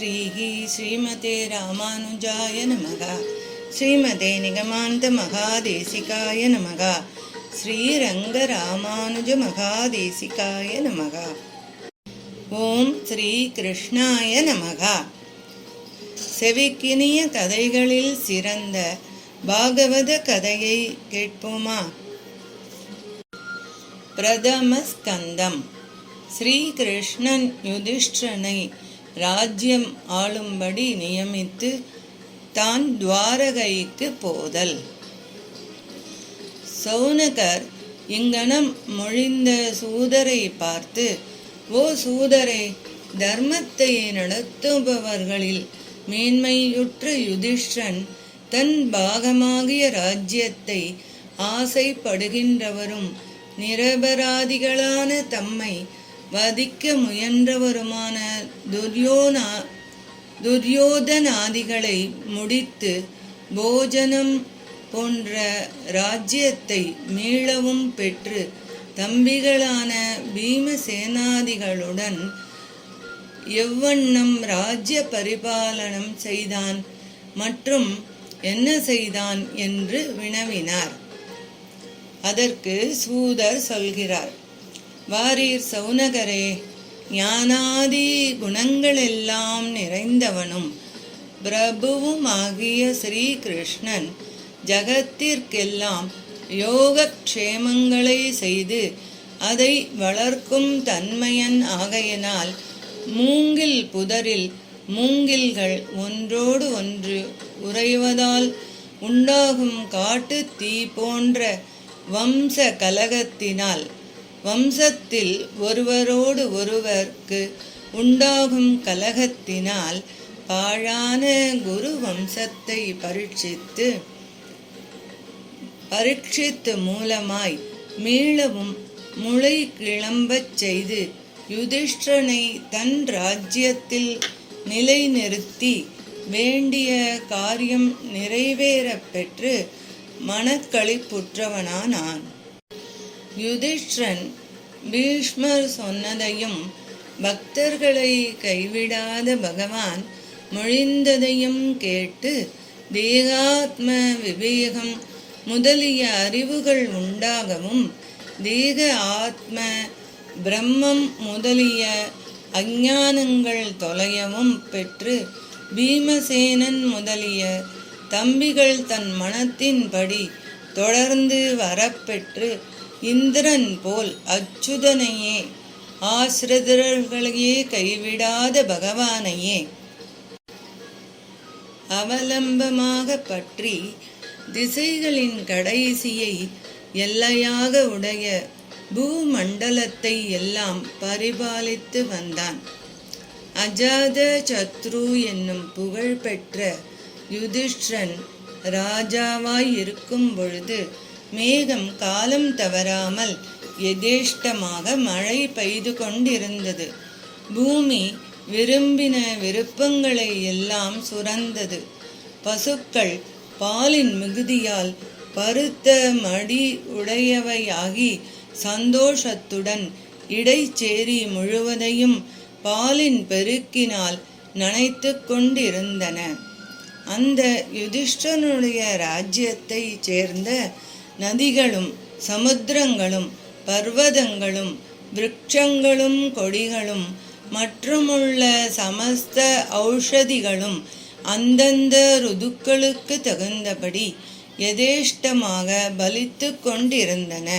श्रीः श्रीमते रामानुजाय नमः श्रीमते निगमान्तमहादेशिकाय नमः श्रीरङ्गरामानुजमहादेशिकाय नमः ஓம் ஸ்ரீ கிருஷ்ணாய நமகா செவிக்கினிய கதைகளில் சிறந்த பாகவத கதையை கேட்போமா பிரதம ஸ்கந்தம் ஸ்ரீ கிருஷ்ணன் யுதிஷ்டனை ராஜ்யம் ஆளும்படி நியமித்து தான் துவாரகைக்கு போதல். சௌனகர் இங்கனம் மொழிந்த சூதரை பார்த்து ஓ சூதரே தர்மத்தை நடத்துபவர்களில் மேன்மையுற்ற யுதிஷ்டன் தன் பாகமாகிய ராஜ்யத்தை ஆசைப்படுகின்றவரும் நிரபராதிகளான தம்மை வதிக்க முயன்றவருமான துரியோனா துரியோதனாதிகளை முடித்து போஜனம் போன்ற ராஜ்யத்தை மீளவும் பெற்று தம்பிகளான பீமசேனாதிகளுடன் எவ்வண்ணம் ராஜ்ய பரிபாலனம் செய்தான் மற்றும் என்ன செய்தான் என்று வினவினார். அதற்கு சூதர் சொல்கிறார் வாரீர் சௌனகரே ஞானாதி குணங்களெல்லாம் நிறைந்தவனும் பிரபுவுமாகிய ஸ்ரீகிருஷ்ணன். ஜகத்திற்கெல்லாம் யோகக்ஷேமங்களை செய்து அதை வளர்க்கும் தன்மையன் ஆகையினால் மூங்கில் புதரில் மூங்கில்கள் ஒன்றோடு ஒன்று உறைவதால் உண்டாகும் காட்டு தீ போன்ற வம்ச கலகத்தினால் வம்சத்தில் ஒருவரோடு ஒருவருக்கு உண்டாகும் கலகத்தினால் பாழான குரு வம்சத்தை பரீட்சித்து பரீட்சித்து மூலமாய் மீளவும் முளை கிளம்பச் செய்து யுதிஷ்டனை தன் ராஜ்யத்தில் நிலைநிறுத்தி வேண்டிய காரியம் நிறைவேறப் பெற்று மனக்களிப்புற்றவனானான். யுதிஷ்டன் பீஷ்மர் சொன்னதையும் பக்தர்களை கைவிடாத பகவான் மொழிந்ததையும் கேட்டு தேகாத்ம விவேகம் முதலிய அறிவுகள் உண்டாகவும் தேக ஆத்ம பிரம்மம் முதலிய அஞ்ஞானங்கள் தொலையவும் பெற்று பீமசேனன் முதலிய தம்பிகள் தன் மனத்தின்படி தொடர்ந்து வரப்பெற்று இந்திரன் போல் அச்சுதனையே ஆசிரதர்களையே கைவிடாத பகவானையே. அவலம்பமாக பற்றி திசைகளின் கடைசியை எல்லையாக உடைய பூமண்டலத்தை எல்லாம் பரிபாலித்து வந்தான். அஜாத சத்ரு என்னும் புகழ்பெற்ற யுதிஷ்டன் ராஜாவாய் இருக்கும் பொழுது மேகம் காலம் தவறாமல் எதேஷ்டமாக மழை பெய்து கொண்டிருந்தது. பூமி விரும்பின விருப்பங்களை எல்லாம் சுரந்தது. பசுக்கள் பாலின் மிகுதியால் பருத்த மடி உடையவையாகி சந்தோஷத்துடன் இடைச்சேரி முழுவதையும் பாலின் பெருக்கினால் நனைத்து கொண்டிருந்தன. அந்த யுதிஷ்டனுடைய ராஜ்யத்தை சேர்ந்த நதிகளும் சமுத்திரங்களும் பர்வதங்களும் விருட்சங்களும் கொடிகளும் மற்றுமுள்ள சமஸ்த ஔஷதிகளும் அந்தந்த ருதுக்களுக்கு தகுந்தபடி யதேஷ்டமாக பலித்து கொண்டிருந்தன.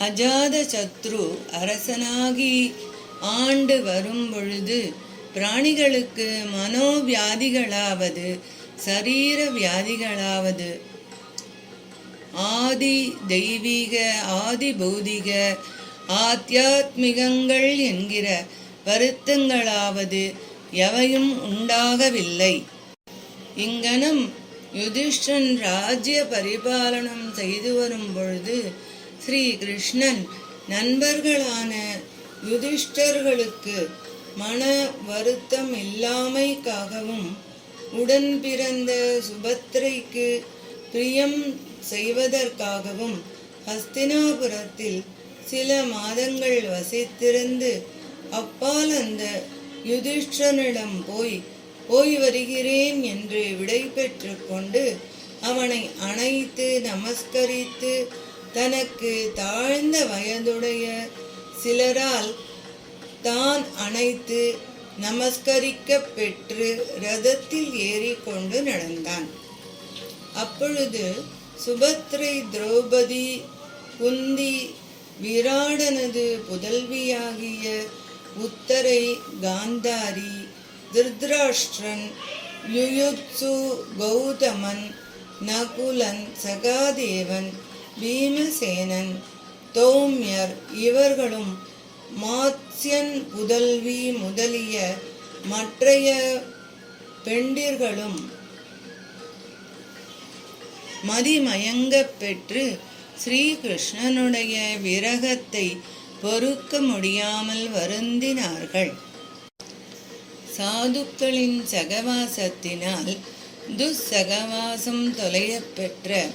அஜாத சத்ரு அரசனாகி ஆண்டு வரும் பொழுது பிராணிகளுக்கு மனோவியாதிகளாவது சரீர வியாதிகளாவது ஆதி தெய்வீக ஆதி பௌதிக ஆத்தியாத்மிகங்கள் என்கிற வருத்தங்களாவது எவையும் உண்டாகவில்லை. இங்கனம் யுதிஷ்டன் ராஜ்ய பரிபாலனம் செய்து வரும் பொழுது ஸ்ரீ கிருஷ்ணன் நண்பர்களான யுதிஷ்டர்களுக்கு மன வருத்தம் இல்லாமைக்காகவும் உடன் பிறந்த சுபத்திரைக்கு பிரியம் செய்வதற்காகவும் ஹஸ்தினாபுரத்தில் சில மாதங்கள் வசித்திருந்து அப்பால் அந்த யுதிஷ்டனிடம் போய் போய் வருகிறேன் என்று விடை பெற்று கொண்டு அவனை அணைத்து நமஸ்கரித்து தனக்கு தாழ்ந்த வயதுடைய சிலரால் தான் அணைத்து நமஸ்கரிக்க பெற்று ரதத்தில் ஏறிக்கொண்டு நடந்தான். அப்பொழுது சுபத்ரை திரௌபதி குந்தி விராடனது புதல்வியாகிய உத்தரை காந்தாரி திருத்ராஷ்டிரன் யுயுத்சு கௌதமன் நகுலன் சகாதேவன் பீமசேனன் தௌம்யர் இவர்களும் மாத்யன் புதல்வி முதலிய மற்றைய பெண்டிர்களும் மதிமயங்கப் பெற்று ஸ்ரீகிருஷ்ணனுடைய விரகத்தை பொறுக்க முடியாமல் வருந்தினார்கள். சாதுக்களின் சகவாசத்தினால் துஸ்ஸகவாசம் தொலையப்பெற்ற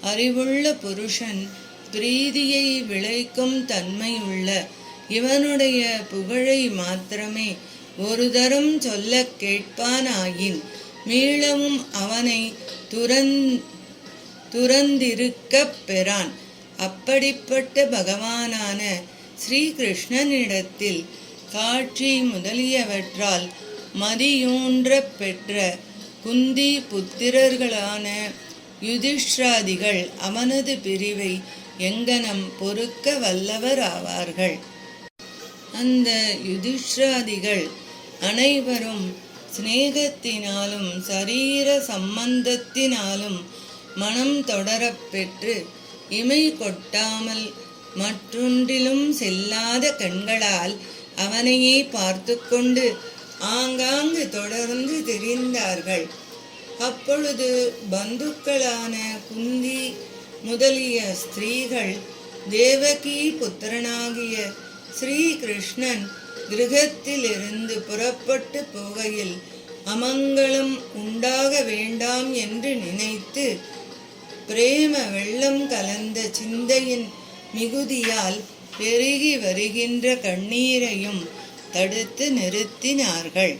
அறிவுள்ள புருஷன் பிரீதியை விளைக்கும் தன்மையுள்ள இவனுடைய புகழை மாத்திரமே ஒரு தரம் சொல்லக் கேட்பானாயின் மீளவும் அவனை துறந் துறந்திருக்கப் பெறான். அப்படிப்பட்ட பகவானான ஸ்ரீகிருஷ்ணனிடத்தில் காட்சி முதலியவற்றால் மதியூன்ற பெற்ற குந்தி புத்திரர்களான யுதிஷ்ராதிகள் அவனது பிரிவை எங்கனம் பொறுக்க வல்லவராவார்கள். அந்த யுதிஷ்ராதிகள் அனைவரும் சிநேகத்தினாலும் சரீர சம்பந்தத்தினாலும் மனம் தொடரப்பெற்று இமை கொட்டாமல் மற்றொன்றிலும் செல்லாத கண்களால் அவனையே பார்த்து கொண்டு ஆங்காங்கு தொடர்ந்து திரிந்தார்கள். அப்பொழுது பந்துக்களான குந்தி முதலிய ஸ்திரீகள் தேவகி புத்திரனாகிய ஸ்ரீகிருஷ்ணன் கிரகத்திலிருந்து புறப்பட்டு போகையில் அமங்கலம் உண்டாக வேண்டாம் என்று நினைத்து பிரேம வெள்ளம் கலந்த சிந்தையின் மிகுதியால் பெருகி வருகின்ற கண்ணீரையும் தடுத்து நிறுத்தினார்கள்.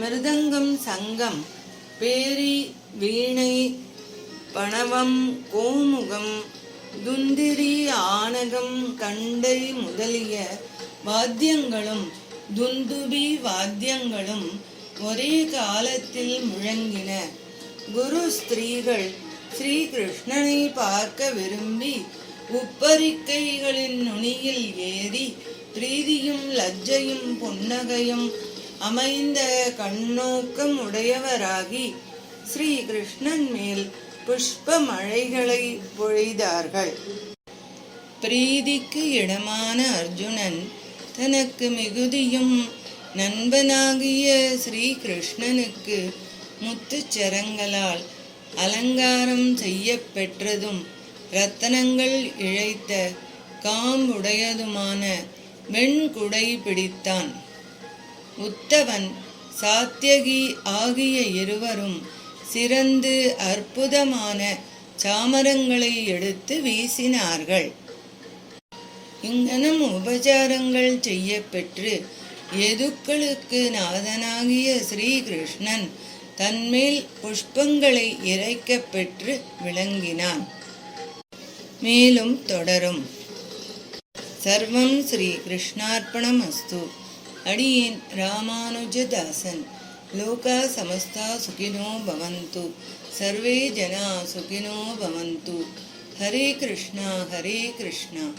மிருதங்கம் சங்கம் பேரி வீணை பணவம் கோமுகம் துந்திரி ஆனகம் கண்டை முதலிய வாத்தியங்களும் துந்துபி வாத்தியங்களும் ஒரே காலத்தில் முழங்கின. குரு ஸ்திரீகள் ஸ்ரீகிருஷ்ணனை பார்க்க விரும்பி உப்பரிக்கைகளின் நுனியில் ஏறி பிரீதியும் லஜ்ஜையும் புன்னகையும் அமைந்த கண்ணோக்கம் உடையவராகி ஸ்ரீகிருஷ்ணன் மேல் புஷ்ப மழைகளை பொழிதார்கள். பிரீதிக்கு இடமான அர்ஜுனன் தனக்கு மிகுதியும் நண்பனாகிய ஸ்ரீகிருஷ்ணனுக்கு முத்துச்சரங்களால் அலங்காரம் செய்யப்பெற்றதும் ரத்தனங்கள் இழைத்த காம்புடையதுமான வெண்குடை பிடித்தான். உத்தவன் சாத்தியகி ஆகிய இருவரும் சிறந்து அற்புதமான சாமரங்களை எடுத்து வீசினார்கள். இங்கனம் உபச்சாரங்கள் செய்ய பெற்று எதுக்களுக்கு நாதனாகிய ஸ்ரீகிருஷ்ணன் தன்மேல் புஷ்பங்களை இறைக்கப் பெற்று விளங்கினான். மேலும் தொடரும். சர்வம் ஸ்ரீ கிருஷ்ணார்ப்பணம் அஸ்து அடியேன் ராமானுஜதாசன். लोका समस्ता सुखिनो भवन्तु। सर्वे जना सुखिनो भवन्तु। हरे कृष्णा हरे कृष्णा।